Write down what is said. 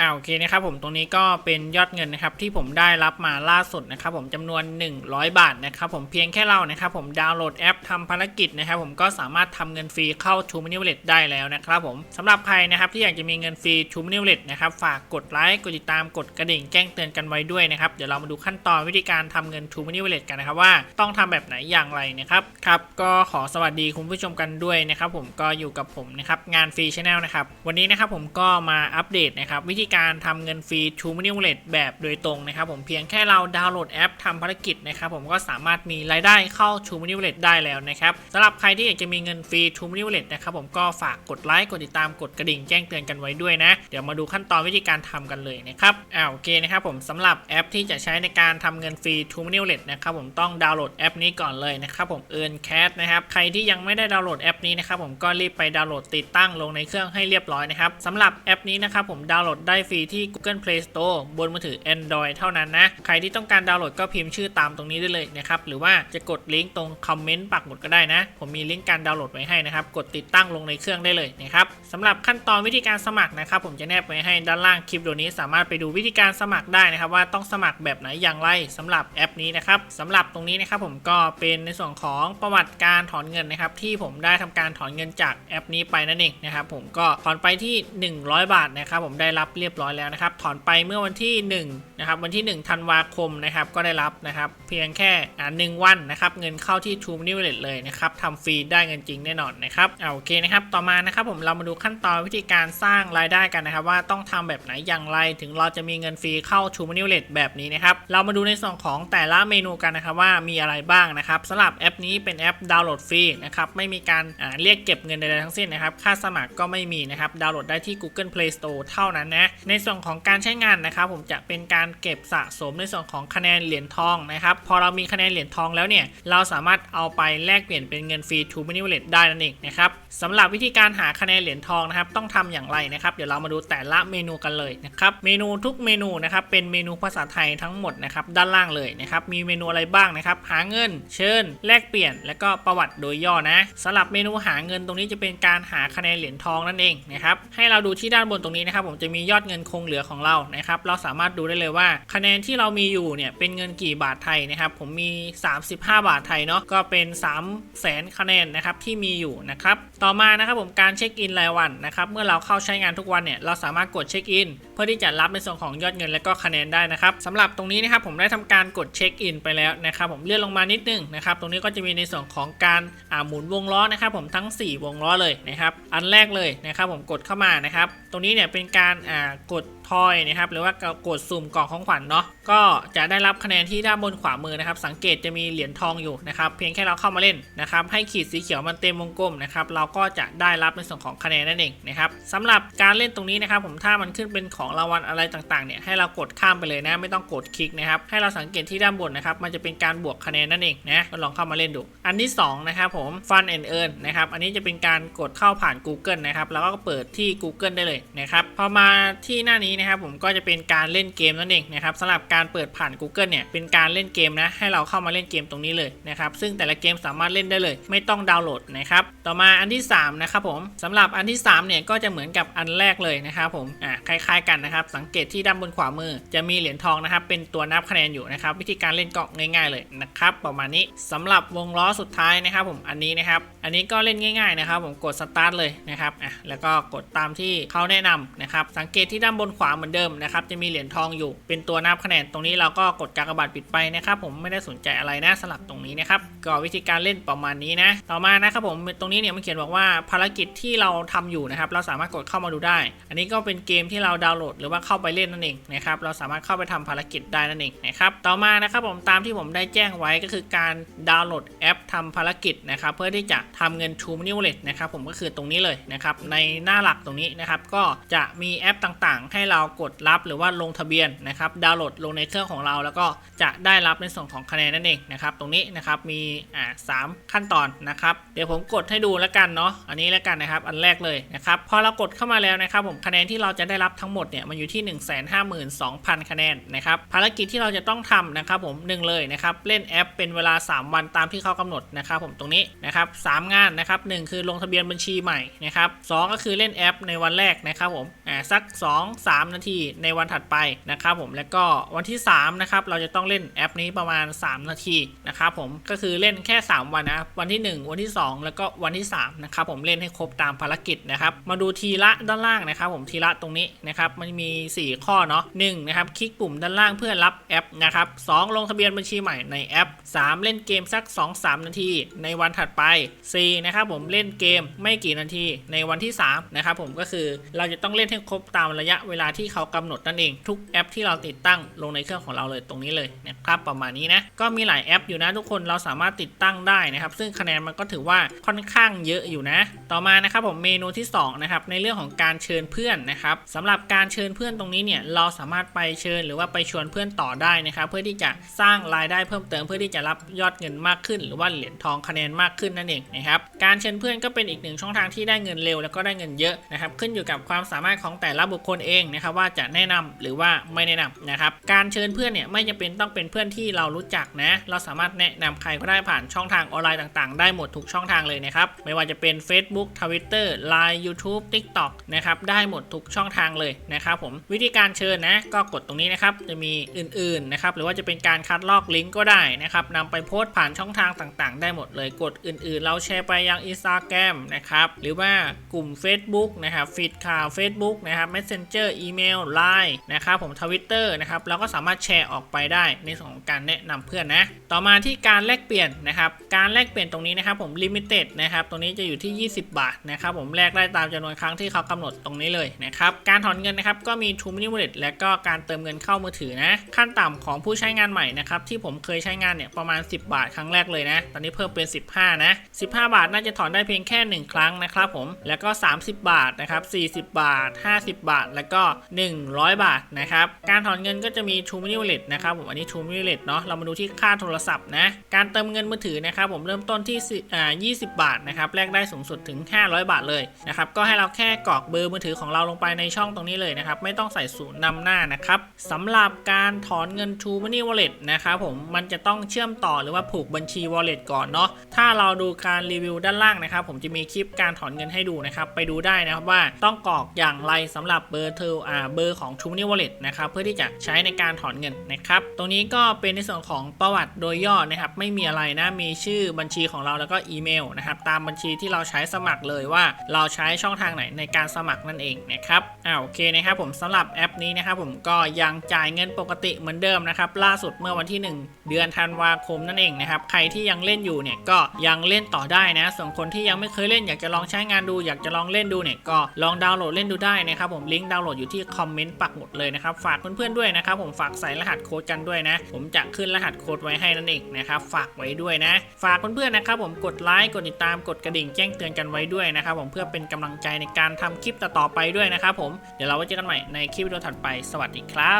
อ่าโอเคนะครับผมตรงนี้ก็เป็นยอดเงินนะครับที่ผมได้รับมาล่าสุดนะครับผมจำนวน 100 บาทนะครับผมเพียงแค่เรานะครับผมดาวน์โหลดแอปทำภารกิจนะครับผมก็สามารถทำเงินฟรีเข้า True Money Wallet ได้แล้วนะครับผมสำหรับใครนะครับที่อยากจะมีเงินฟรี True Money Wallet นะครับฝากกดไลค์กดติดตามกดกระดิ่งแจ้งเตือนกันไว้ด้วยนะครับเดี๋ยวเรามาดูขั้นตอนวิธีการทำเงิน True Money Wallet กันนะครับว่าต้องทำแบบไหนอย่างไรนะครับครับก็ขอสวัสดีคุณผู้ชมกันด้วยนะครับผมก็อยู่กับผมนะครับงานฟรีชแนลนะครับวันนี้นะครับผมก็มาอัปเดตนะครับวิธีการทำเงินฟรี True Money Wallet แบบโดยตรงนะครับผมเพียงแค่เราดาวน์โหลดแอปทำภารกิจนะครับผมก็สามารถมีรายได้เข้า True Money Wallet ได้แล้วนะครับสำหรับใครที่อยากจะมีเงินฟรี True Money Wallet นะครับผมก็ฝากกดไลค์กดติดตามกดกระดิ่งแจ้งเตือนกันไว้ด้วยนะ เดี๋ยวมาดูขั้นตอนวิธีการทำกันเลยนะครับอ่าโอเคนะครับผมสำหรับแอปที่จะใช้ในการทำเงินฟรี True Money Wallet นะครับผมต้องดาวน์โหลดแอปนี้ก่อนเลยนะครับผม Earn Cash นะครับใครที่ยังไม่ได้ดาวน์โหลดแอปนี้นะครับผมก็รีบไปดาวน์โหลดติดตั้งลงในเครื่องให้เรียบร้อยนะครับสำหรับแอปนี้นะครับผมดาวน์โหลดได้ฟรีที่ Google Play Store บนมือถือ Android เท่านั้นนะ ใครที่ต้องการดาวน์โหลดก็พิมพ์ชื่อตามตรงนี้ได้เลยนะครับ หรือว่าจะกดลิงก์ตรงคอมเมนต์ปักหมุดก็ได้นะ ผมมีลิงก์การดาวน์โหลดไว้ให้นะครับ กดติดตั้งลงในเครื่องได้เลยนะครับสำหรับขั้นตอนวิธีการสมัครนะครับ ผมจะแนบไว้ให้ด้านล่างคลิปวิดีโอนี้ สามารถไปดูวิธีการสมัครได้นะครับ ว่าต้องสมัครแบบไหนอย่างไรสำหรับแอปนี้นะครับสำหรับตรงนี้นะครับผมก็เป็นในส่วนของประวัติการถอนเงินนะครับที่ผมได้ทำการถอนเงินจากแอปนี้ไปนั่นเองนะครับผมก็ถอนไปที่ 100 บาทนะครับผมได้รับเรียียบร้อยแล้วนะครับ ถอนไปเมื่อวันที่1นะครับวันที่ 1 ธันวาคมนะครับก็ได้รับนะครับเพียงแค่อ่าหนึ่งวันนะครับเงินเข้าที่ True Money Wallet เลยนะครับทำฟรีได้เงินจริงแน่นอนนะครับเอาโอเคนะครับต่อมานะครับผมเรามาดูขั้นตอนวิธีการสร้างรายได้กันนะครับ ว่าต้องทำแบบไหนอย่างไร ถึงเราจะมีเงินฟรีเข้า True Money Wallet แบบนี้นะครับเรามาดูในส่วนของแต่ละเมนูกันนะครับว่ามีอะไรบ้างนะครับสำหรับแอปนี้เป็นแอปดาวน์โหลดฟรีนะครับไม่มีการอ่าเรียกเก็บเงินใดๆทั้งสิ้นนะครับค่าสมัครก็ไม่มีนะครับดาวน์โหลดได้ที่ Google Play Store เท่านั้นนะในส่วนของการใช้งานนะครับ ผมจะเป็นการเก็บสะสมในส่วนของคะแนนเหรียญทองนะครับ พอเรามีคะแนนเหรียญทองแล้วเนี่ย เราสามารถเอาไปแลกเปลี่ยนเป็นเงินฟรี True Money Wallet ได้นั่นเองนะครับสำหรับวิธีการหาคะแนนเหรียญทองนะครับต้องทำอย่างไรนะครับ เดี๋ยวเรามาดูแต่ละเมนูกันเลยนะครับเมนูทุกเมนูนะครับเป็นเมนูภาษาไทยทั้งหมดนะครับด้านล่างเลยนะครับมีเมนูอะไรบ้างนะครับหาเงิน เชิญ แลกเปลี่ยน และก็ประวัติโดยย่อนะสำหรับเมนูหาเงินตรงนี้จะเป็นการหาคะแนนเหรียญทองนั่นเองนะครับให้เราดูที่ด้านบนตรงนี้นะครับ ผมจะมียอดเงินคงเหลือของเรานะครับเราสามารถดูได้เลยว่าคะแนนที่เรามีอยู่เนี่ยเป็นเงินกี่บาทไทยนะครับผมมี 35 บาทไทยเนาะก็เป็น 3 0 0แสนคะแนนนะครับที่มีอยู่นะครับต่อมานะครับผมการเช็คอินรายวันนะครับเมื่อเราเข้าใช้งานทุกวันเนี่ยเราสามารถกดเช็คอินเพื่อที่จะรับในส่วนของยอดเงินและก็คะแนนได้นะครับสำหรับตรงนี้นะครับผมได้ทำการกดเช็คอินไปแล้วนะครับผมเลื่อนลงมานิดนึงนะครับตรงนี้ก็จะมีในส่วนของการอ่าหมุนวงล้อนะครับผมทั้ง 4 วงล้อเลยนะครับอันแรกเลยนะครับผมกดเข้ามานะครับตรงนี้เนี่ยเป็นการอ่ากด ทอยนะครับหรือว่ากดสุ่มกล่องของขวัญเนาะก็จะได้รับคะแนนที่ด้านบนขวามือนะครับ สังเกตจะมีเหรียญทองอยู่นะครับเพียงแค่เราเข้ามาเล่นนะครับให้ขีดสีเขียวมันเต็มวงกลมนะครับเราก็จะได้รับในส่วนของคะแนนนั่นเองนะครับสำหรับการเล่นตรงนี้นะครับผมถ้ามันขึ้นเป็นของรางวัลอะไรต่างๆเนี่ยให้เรากดข้ามไปเลยนะ ไม่ต้องกดคลิกนะครับให้เราสังเกตที่ด้านบนนะครับมันจะเป็นการบวกคะแนนนั่นเองนะลองเข้ามาเล่นดู อันที่สองนะครับผม Fun and Earn นะครับอันนี้จะเป็นการกดเข้าผ่าน Google นะครับแล้วก็เปิดที่ Google ได้เลยนะครับพอมาที่หน้านี้นะครับผมก็จะเป็นการเล่นเกมนั่นเองนะครับสำหรับการเปิดผ่าน Google เนี่ยเป็นการเล่นเกมนะให้เราเข้ามาเล่นเกมตรงนี้เลยนะครับซึ่งแต่ละเกมสามารถเล่นได้เลย ไม่ต้องดาวน์โหลดนะครับต่อมาอันที่3นะครับผมสำหรับอันที่3เนี่ยก็จะเหมือนกับอันแรกเลยนะครับผมอ่าคล้ายๆกันนะครับสังเกตที่ด้านบนขวามือ จะมีเหรียญทองนะครับเป็นตัวนับคะแนนอยู่นะครับวิธีการเล่นก็ง่าย ๆเลยนะครับประมาณนี้สำหรับวงล้อสุดท้ายนะครับผมอันนี้นะครับอันนี้ก็เล่นง่ายๆนะครับผมกดสตาร์ทเลยนะครับอะแล้วก็กดตามที่เขาแนะนำนะครับสังเกตที่ด้านบนขวาาเหมือนเดิมนะครับจะมีเหรียญทองอยู่ เป็นตัวนับคะแนนตรงนี้เราก็กดกากบาทปิดไปนะครับผมไม่ได้สนใจอะไรนะสลับตรงนี้นะครับก็วิธีการเล่นประมาณนี้นะ ต่อมานะครับผมตรงนี้เนี่ยมันเขียนบอกว่าภารกิจที่เราทำอยู่นะครับเราสามารถกดเข้ามาดูได้ อันนี้ก็เป็นเกมที่เราดาวน์โหลดหรือว่าเข้าไปเล่นนั่นเองนะครับเราสามารถเข้าไปทำภารกิจได้นั่นเองนะครับต่อมานะครับผมตามที่ผมได้แจ้งไว้ก็คือการดาวน์โหลดแอปทำภารกิจนะครับเพื่อที่จะทำเงิน True Money Wallet นะครับผมก็คือตรงนี้เลยนะครับในหน้าหลักตรงนี้นะครับก็จะมีแอปต่างๆ ให้เราากดรับหรือว่าลงทะเบียนนะครับดาวน์โหลดลงในเครื่องของเรา แล้วก็จะได้รับในส่วนของคะแนนนั่นเองนะครับตรงนี้นะครับมีอ่าสามขั้นตอนนะครับเดี๋ยวผมกดให้ดูแล้วกันเนาะอันนี้แล้วกันนะครับอันแรกเลยนะครับพอเรากดเข้ามาแล้วนะครับผมคะแนนที่เราจะได้รับทั้งหมดเนี่ยมันอยู่ที่ 1 5 2 0 0 0 คะแนนนะครับภารกิจที่เราจะต้องทำนะครับผมหนึ่งเลยนะครับเล่นแอปเป็นเวลา 3 วันตามที่เขากำหนดนะครับผมตรงนี้นะครับสามงานนะครับหนึ่งคือลงทะเบียนบัญชีใหม่นะครับสองก็คือเล่นแอปในวันแรกนะครับผมอ่าสัก 2 3นาทีในวันถัดไปนะครับผมแล้วก็วันที่3นะครับเราจะต้องเล่นแอปนี้ประมาณ 3 นาทีนะครับผมก็คือเล่นแค่ 3 วันนะวันที่ 1 วันที่ 2 แล้วก็วันที่3นะครับผมเล่นให้ครบตามภารกิจนะครับมาดูทีละด้านล่างนะครับ ผมทีละตรงนี้นะครับมันมี 4 ข้อเนาะ1นะครับคลิกปุ่มด้านล่างเพื่อรับแอปนะครับ2ลงทะเบียนบัญชีใหม่ในแอป 3 เล่นเกมสัก 2-3 นาทีในวันถัดไป 4 นะครับผมเล่นเกมไม่กี่นาทีในวันที่3นะครับผมก็คือเราจะต้องเล่นให้ครบตามระยะเวลาที่เขากำหนดนั่นเองทุกแอปที่เราติดตั้งลงในเครื่องของเราเลยตรงนี้เลยนะครับประมาณนี้นะก็มีหลายแอปอยู่นะทุกคนเราสามารถติดตั้งได้นะครับ ซึ่งคะแนนมันก็ถือว่าค่อนข้างเยอะอยู่นะ ต่อมานะครับผมเมนูที่2นะครับในเรื่องของการเชิญเพื่อนนะครับสำหรับการเชิญเพื่อนตรงนี้เนี่ยเราสามารถไปเชิญหรือว่าไปชวนเพื่อนต่อได้นะครับเพื่อที่จะสร้างรายได้เพิ่มเติมเพื่อที่จะรับยอดเงินมากขึ้น หรือว่าเหรียญทองคะแนนมากขึ้นนั่นเองนะครับการเชิญเพื่อนก็เป็นอีกหนึ่งช่องทางที่ได้เงินเร็ว แล้วก็ได้เงินเยอะนะครับขึ้นอยู่กับความสามารถของแต่ละบุคคลเองนะครับว่าจะแนะนำหรือว่าไม่แนะนำนะครับการเชิญเพื่อนเนี่ยไม่จำเป็นต้องเป็นเพื่อนที่เรารู้จักนะเราสามารถแนะนำใครก็ได้ผ่านช่องทางออนไลน์ต่างๆ ได้หมดทุกช่องทางเลยนะครับไม่ว่าจะเป็น Facebook Twitter Line YouTube TikTok นะครับได้หมดทุกช่องทางเลยนะครับผมวิธีการเชิญนะก็กดตรงนี้นะครับจะมีอื่นๆนะครับหรือว่าจะเป็นการคัดลอกลิงก์ก็ได้นะครับนำไปโพสต์ผ่านช่องทางต่างๆ ได้หมดเลยกดอื่นๆ เราแชร์ไปยัง Instagram นะครับหรือว่ากลุ่ม Facebook นะครับฟีดข่าว Facebook นะครับ Messenger อีเมล Line นะครับผม Twitter นะครับเราก็สามารถแชร์ออกไปได้ในส่วนของการแนะนำเพื่อนนะ ต่อมาที่การแลกเปลี่ยนนะครับการแลกเปลี่ยนตรงนี้นะครับผม Limited นะครับตรงนี้จะอยู่ที่ 20 บาทนะครับผมแลกได้ตามจำนวนครั้งที่เขากำหนดตรงนี้เลยนะครับการถอนเงินนะครับก็มี True Mini Wallet และก็การเติมเงินเข้ามือถือนะขั้นต่ำของผู้ใช้งานใหม่นะครับที่ผมเคยใช้งานเนี่ยประมาณ 10 บาทครั้งแรกเลยนะตอนนี้เพิ่มเป็น 15นะ15 บาทน่าจะถอนได้เพียงแค่ 1 ครั้งนะครับผมแล้วก็ 30 บาทนะครับ40 บาท 50 บาท แล้วก็100 บาทนะครับ การถอนเงินก็จะมี True Mini Wallet นะครับผมอันนี้ True Mini Wallet เนาะเรามาดูที่ค่าโทรศัพท์นะ การเติมเงินมือถือนะครับผมเริ่มต้นที่อ่า20 บาทนะครับแลกได้สูงสุดถึง 500 บาทเลยนะครับก็ให้เราแค่กรอกเบอร์มือถือของเราลงไปในช่องตรงนี้เลยนะครับไม่ต้องใส่ศูนย์นำหน้านะครับสำหรับการถอนเงิน True Money Wallet นะครับผมมันจะต้องเชื่อมต่อหรือว่าผูกบัญชี Wallet ก่อนเนาะถ้าเราดูการรีวิวด้านล่างนะครับผมจะมีคลิปการถอนเงินให้ดูนะครับไปดูได้นะครับว่าต้องกรอกอย่างไรสำหรับเบอร์เทอเบอร์ของ True Money Wallet นะครับเพื่อที่จะใช้ในการถอนเงินนะครับตรงนี้ก็เป็นในส่วนของประวัติโดยย่อนะครับไม่มีอะไรนะมีชื่อบัญชีของเราแล้วก็อีเมลนะครับตามบัญชีที่เราใช้สมัครเลยว่า เราใช้ช่องทางไหนในการสมัครนั่นเองนะครับอ่าโอเคนะครับผมสำหรับแอปนี้นะครับผมก็ยังจ่ายเงินปกติเหมือนเดิมนะครับล่าสุดเมื่อวันที่ 1 เดือนธันวาคมนั่นเองนะครับใครที่ยังเล่นอยู่เนี่ยก็ยังเล่นต่อได้นะส่วนคนที่ยังไม่เคยเล่นอยากจะลองใช้งานดู อยากจะลองเล่นดูเนี่ยก็ลองดาวน์โหลดเล่นดูได้นะครับผมลิงก์ดาวน์โหลดอยู่ที่คอมเมนต์ปักหมดเลยนะครับ ฝากเพื่อนๆด้วยนะครับ ผมฝากใส่รหัสโค้ดกันด้วยนะ ผมจะขึ้นรหัสโค้ดไว้ให้นั่นเองนะครับฝากไว้ด้วยนะ ฝากเพื่อนๆนะครับ ผมกดไลค์กดติดตามกดกระดิ่งแจ้งเตือนกันไว้ด้วยนะครับ ผมเพื่อเป็นกำลังใจในการทำคลิปต่อๆไปด้วยนะครับผมเดี๋ยวเราไว้เจอกันใหม่ในคลิปวิดีโอถัดไปสวัสดีครับ